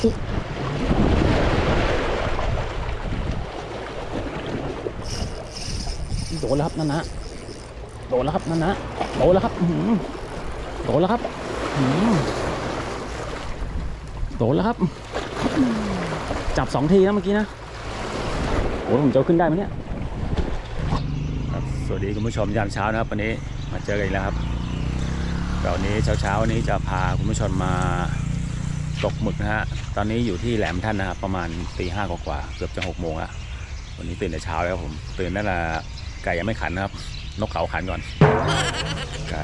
โดนแล้วครับนั่นนะโดนแล้วครับนั่นนะโดนแล้วครับโดนแล้วครับโดนแล้วครับ จับสองทีนะเมื่อกี้นะโอ้ผมจะขึ้นได้ไหมเนี่ยครับสวัสดีคุณผู้ชมยามเช้านะครับ วันนี้มาเจอกันอีกแล้วครับก็วันนี้เช้าเช้าๆวันนี้จะพาคุณผู้ชมมา ตกหมึกนะฮะ ตอนนี้อยู่ที่แหลมท่านนะครับประมาณตีห้ากว่าเกือบจะหกโมงละวันนี้ตื่นแต่เช้าแล้วผมตื่นนั่นแหละไก่ยังไม่ขันนะครับ นกเขาขันก่อนก็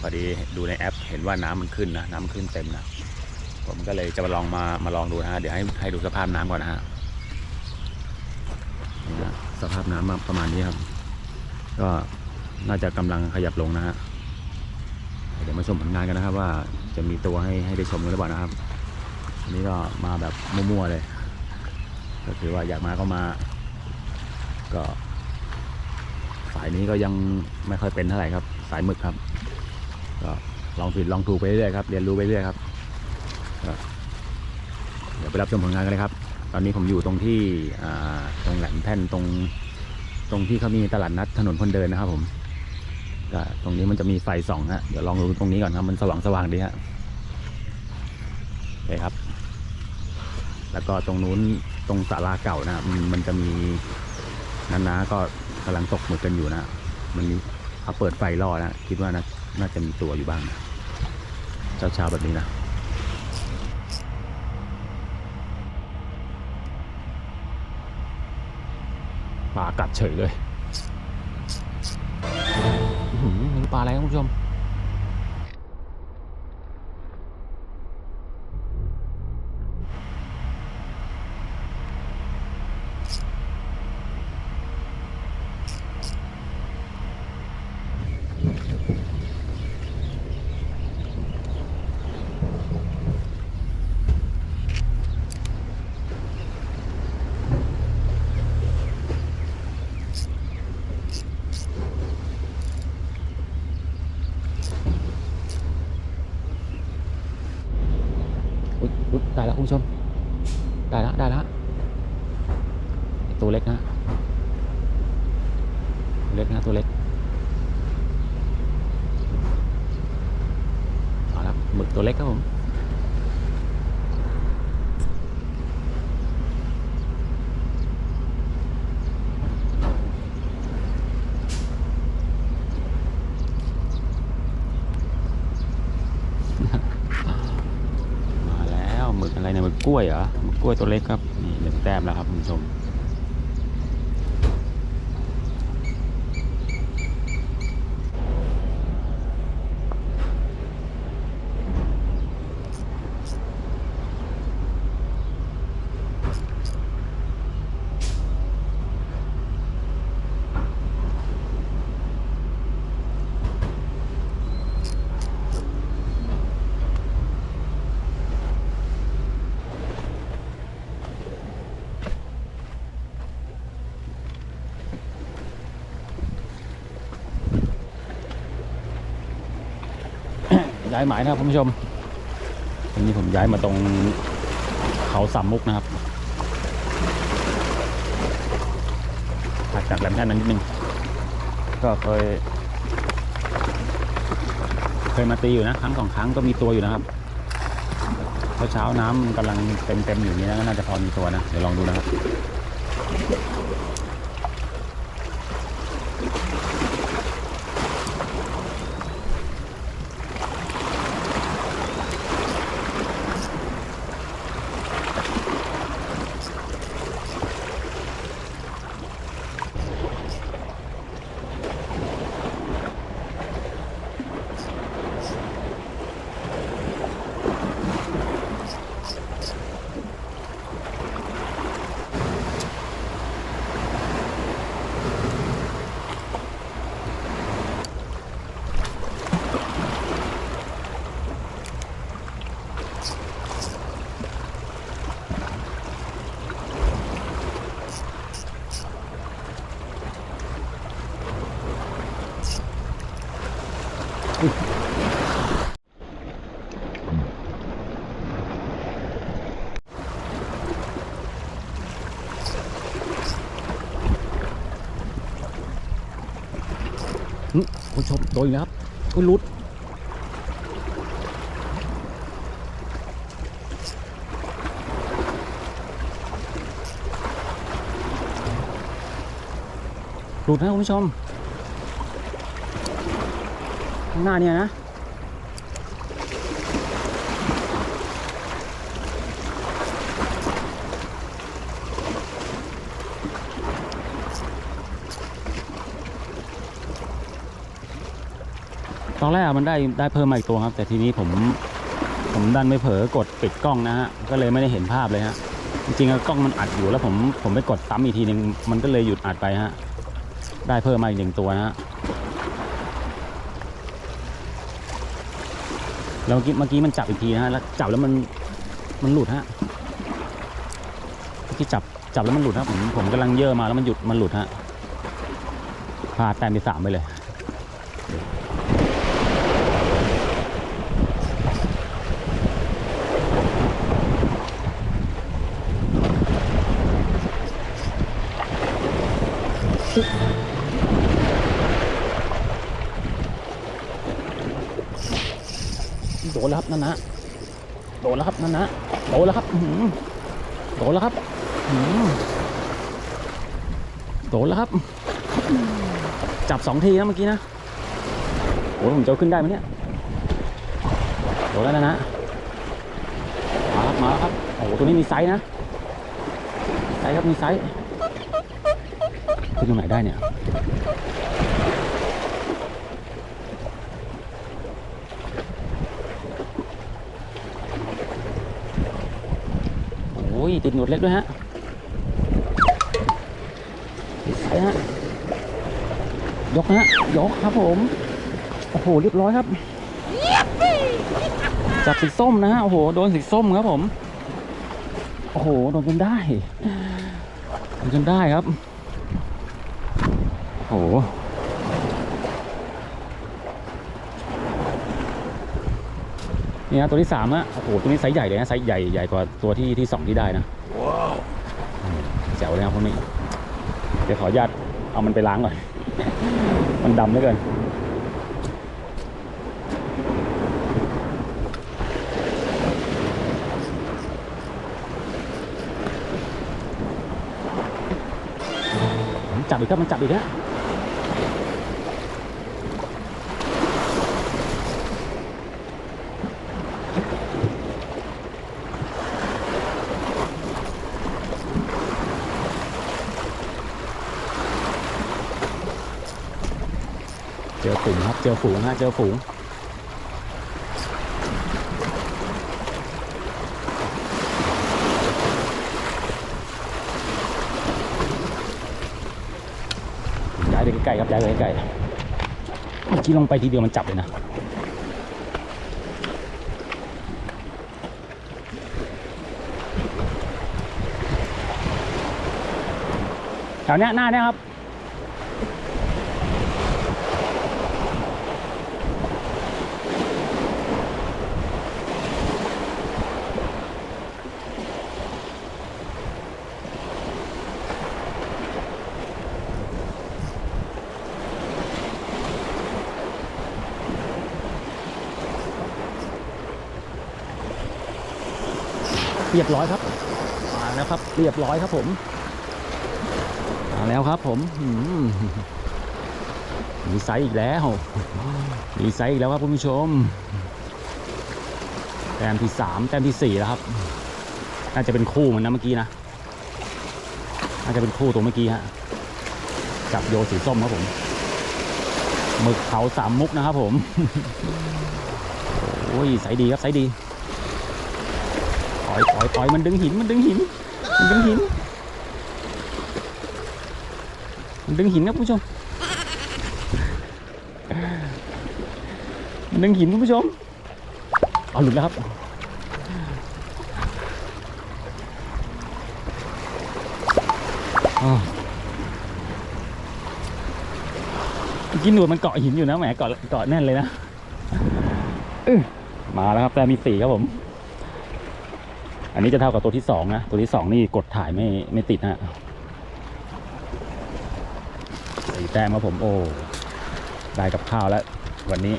พอดีดูในแอปเห็นว่าน้ำมันขึ้นนะน้ำมันขึ้นเต็มนะผมก็เลยจะมาลองมามาลองดูนะฮะเดี๋ยวให้ให้ดูสภาพน้ำก่อนนะฮะสภาพน้ำมาประมาณนี้ครับ ก็น่าจะกำลังขยับลงนะฮะ เดี๋ยวมาชมผลงานกันนะครับว่าจะมีตัวให้ให้ได้ชมกันหรือเปล่านะครับอันนี้ก็มาแบบมั่วๆเลย ก็คือว่าอยากมาก็มา ก็สายนี้ก็ยังไม่ค่อยเป็นเท่าไหร่ครับ สายหมึกครับ ก็ลองผิดลองถูกไปเรื่อยครับ เรียนรู้ไปเรื่อยครับ เดี๋ยวไปรับชมผลงานกันเลยครับ ตอนนี้ผมอยู่ตรงที่ตรงแหลมแท่นตรงตรงที่เขามีตลาดนัดถนนคนเดินนะครับผม ก็ตรงนี้มันจะมีไฟส่องฮะเดี๋ยวลองดูตรงนี้ก่อนครับมันสว่างสว่างดีฮะโอเคครับ แล้วก็ตรงนู้นตรงศาลาเก่านะมันมันจะมีนันนาก็กำลังตกหมึกกันอยู่นะมันมีเขาเปิดไฟล่อนะคิดว่านะน่าจะมีตัวอยู่บ้างนะเช้าๆแบบนี้นะปากัดเฉยเลย ปลาอะไรครับคุณผู้ชม อุ๊ยอุ๊ยได้แล้วคุณผู้ชมได้แล้วได้แล้วตัวเล็กนะตัวเล็กนะตัวเล็กเอาละหมึกตัวเล็กครับผม มาแล้วหมึกอะไรเนี่ยหมึ กล้วยเหรอหมึกกล้วยตัวเล็กครับนี่หนึ่งแต้มแล้วครับคุณผู้ชม ย้ายหมายนะครับคุณผู้ชมวันนี้ผมย้ายมาตรงเขาสามมุกนะครับถัดจากแหลมแท่นนั้นนิดนึงก็เคย เคยมาตีอยู่นะ ครั้งสองครั้งก็มีตัวอยู่นะครับเช้าเช้าน้ำกำลังเต็มๆอยู่นี้นะก็น่าจะพอมีตัวนะ เดี๋ยวลองดูนะครับ ผู้ชมโดยนะครับก็ลุดหลุดนะคุณผู้ชม ข้างหน้าเนี่ยนะตอนแรกมันได้ได้เพิ่มมาอีกตัวครับ แต่ทีนี้ผมผมดันไม่เผลอกดปิดกล้องนะฮะก็เลยไม่ได้เห็นภาพเลยฮะจริงๆกล้องมันอัดอยู่แล้วผมผมไปกดซ้ำอีกทีหนึ่งมันก็เลยหยุดอัดไปฮะได้เพิ่มมาอีกหนึ่งตัวนะฮะ แล้วเมื่อกี้เมื่อกี้มันจับอีกทีนะฮะแล้วจับแล้วมันมันหลุดฮะเมื่อกี้จับจับแล้วมันหลุดฮะผมผมกำลังเย่อมาแล้วมันหยุดมันหลุดฮะพาแต้มที่สามไปเลยโด นแล้วครับนั่นนะโดนแล้วครับนั่นนะโดนแล้วครับโดนแล้วครับโดนแล้วครับ จับสองทีนะเมื่อกี้นะโอ้ผมจะขึ้นได้ไหมเนี่ยโดนแล้วนะนะมาครับมาแล้วครับโอ้โหตัวนี้มีไซส์นะไซส์ครับมีไซส์ขึ้นตรงไหนได้เนี่ย โอ้ยติดหนวดเล็กด้วยฮะใส่ฮะยกฮะยกครับผมโอ้โหเรียบร้อยครับจับสีส้มนะฮะโอ้โหโดนสีส้มครับผมโอ้โหโดนจนได้โดนจนได้ครับโอ้โห นี่นะตัวที่สามอะโอ้โหตัวนี้ไซส์ใหญ่เลยนะไซส์ใหญ่ใหญ่กว่าตัวที่ที่สองที่ได้นะอืมแจ๋วเลยครับพวกนี้เดี๋ยวขออนุญาตเอามันไปล้างก่อน มันดำเหลือเกินมันจับอีกครับมันจับอีกฮะเจ อฝูงฮะเจอฝูง ย้ายไปใกล้ๆครับย้ายไปใกล้ๆเมื่อกี้ลงไปทีเดียวมันจับเลยนะแถวเนี้ยหน้าเนี้ยครับ เรียบร้อยครับมาแล้วครับ เรียบร้อยครับผมมาแล้วครับผมอืมมีไซส์อีกแล้วมีไซส์อีกแล้วครับคุณผู้ชม แต้มที่สามแต้มที่สี่แล้วครับ น่าจะเป็นคู่มันนะเมื่อกี้นะน่าจะเป็นคู่ตัวเมื่อกี้ฮะจับโยสีส้มครับผมหมึกเขาสามมุกนะครับผมโอ้ยไซส์ดีครับไซส์ดีถ อยถอยถอยมันดึงหินมันดึงหินมันดึงหินมันดึงหินครับผู้ชมมันดึงหินคุณผู้ชมเอาหลุดแล้วครับอ้าวเมื่อกินหนวดมันเกาะหินอยู่นะแหมเกาะเกาะแน่นเลยนะมาแล้วครับแต่มีสี่ครับผม อันนี้จะเท่ากับตัวที่สองนะ ตัวที่สองนี่กดถ่ายไม่ไม่ติดฮะสี่แต้มครับผมโอ้ได้กับข้าวแล้ว วันนี้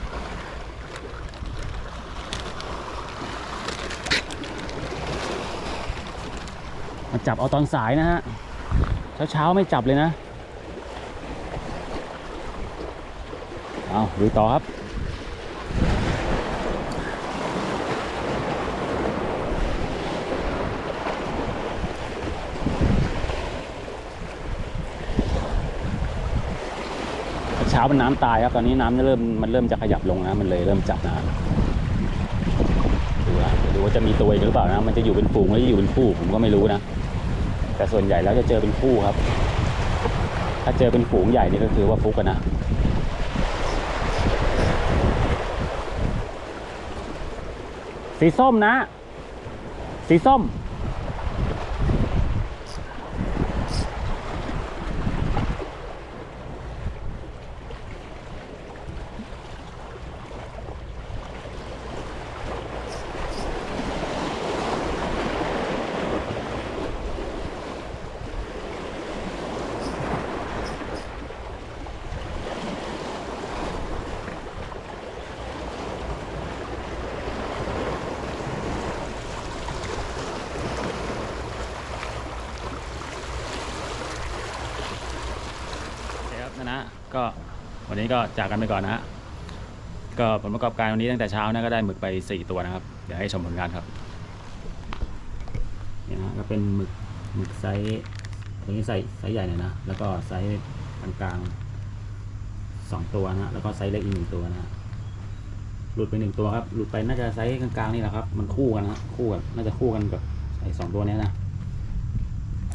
มาจับเอาตอนสายนะฮะ เช้าเช้าไม่จับเลยนะ เอาดูต่อครับ มันน้ำตายครับตอนนี้น้ำเริ่มมันเริ่มจะขยับลงนะมันเลยเริ่มจับน้ำดูนะเดี๋ยวดูว่าจะมีตัวอีกหรือเปล่านะ มันจะอยู่เป็นฝูงหรือจะอยู่เป็นคู่ผมก็ไม่รู้นะแต่ส่วนใหญ่แล้วจะเจอเป็นคู่ครับ ถ้าเจอเป็นฝูงใหญ่นี่ก็คือว่าฟุกกันนะสีส้มนะ สีส้ม โอเคครับนะนะ ก็วันนี้ก็จากกันไปก่อนนะฮะก็ผลประกอบการวันนี้ตั้งแต่เช้านะก็ได้หมึกไป 4 ตัวนะครับ เดี๋ยวให้ชมผลงานครับนี่นะก็เป็นหมึกหมึกไซส์ตัวนี้ไซส์ไซส์ใหญ่หน่อยนะ แล้วก็ไซส์กลางๆสองตัวนะฮะแล้วก็ไซส์เล็กอีกหนึ่งตัวนะฮะหลุดไปหนึ่งตัวครับหลุดไปน่าจะไซส์กลางๆนี่แหละครับมันคู่กันนะฮะคู่กันน่าจะคู่กันกับไอ้สองตัวนี้นะ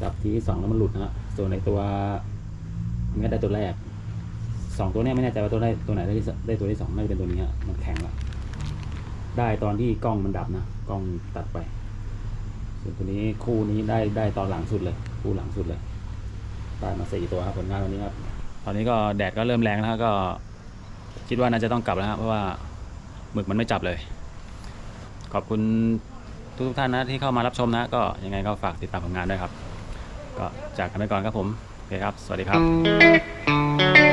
จับทีที่สองแล้วมันหลุดนะฮะส่วนในตัวมันก็ได้ตัวแรก สองตัวเนี้ยไม่แน่ใจว่าตัวได้ตัวไหนได้ที่สได้ตัวที่สองน่าจะเป็นตัวนี้ฮะมันแข็งละได้ตอนที่กล้องมันดับนะกล้องตัดไปส่วนตัวนี้คู่นี้ได้ได้ตอนหลังสุดเลย คู่หลังสุดเลยได้มาสี่ตัวครับผลงานวันนี้ครับตอนนี้ก็แดดก็เริ่มแรงแล้วก็คิดว่าน่าจะต้องกลับแล้วครับเพราะว่าหมึกมันไม่จับเลย ขอบคุณทุกท่านนะที่เข้ามารับชมนะ ก็ยังไงก็ฝากติดตามผลงานด้วยครับ ก็จากกันไปก่อนครับผมโอเคครับ สวัสดีครับ